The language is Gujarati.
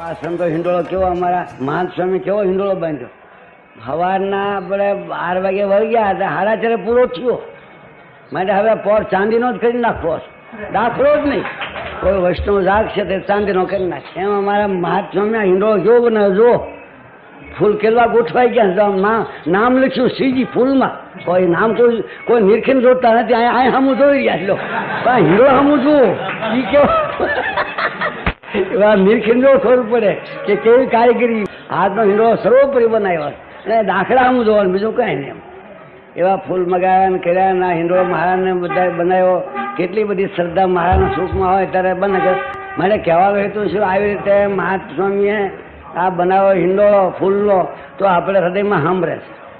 આ સંતો હિંડોળો કેવો અમારા મહાન સ્વામી કેવો હિંડોળો બાંધ્યો. સવારના આપણે બાર વાગે વળગ્યા હતા સાડા ચારે પૂરો થયો. માટે હવે પોર ચાંદીનો જ કરી નાખવો. દાખલો જ નહીં. કોઈ વૈષ્ણવ જાગ છે તે ચાંદીનો કરી નાખે. એમ અમારા મહાત્માને હિંડોળો કેવો બને જુઓ ફૂલ કેલવા ગોઠવાઈ ગયા નામ લખ્યું શ્રીજી ફૂલમાં. કોઈ નામ કોઈ કોઈ નિરખીને જોતા નથી. અહીંયા અહીંયા હમું જોઈ રહ્યા છે હીરો સામું જુઓ. એ કેવો એવા નિરખીને જો ખબર પડે કે કેવી કારીગરી, હાથનો હીરો સર્વોપરી બનાવ્યો અને દાખલા હું જોવાનું બીજું કાંઈ નહીં એવા ફૂલ મગાવ્યા કર્યા ના હિંડોળો મહારાજને બધા બનાવ્યો. કેટલી બધી શ્રદ્ધા મહારાજના સુખમાં હોય ત્યારે બને મારે કહેવાનો હેતુ શું આવી રીતે મહાત્માએ આ બનાવ્યો હિંડોળો ફૂલનો, તો આપણે હૃદયમાં સાંભળે છે.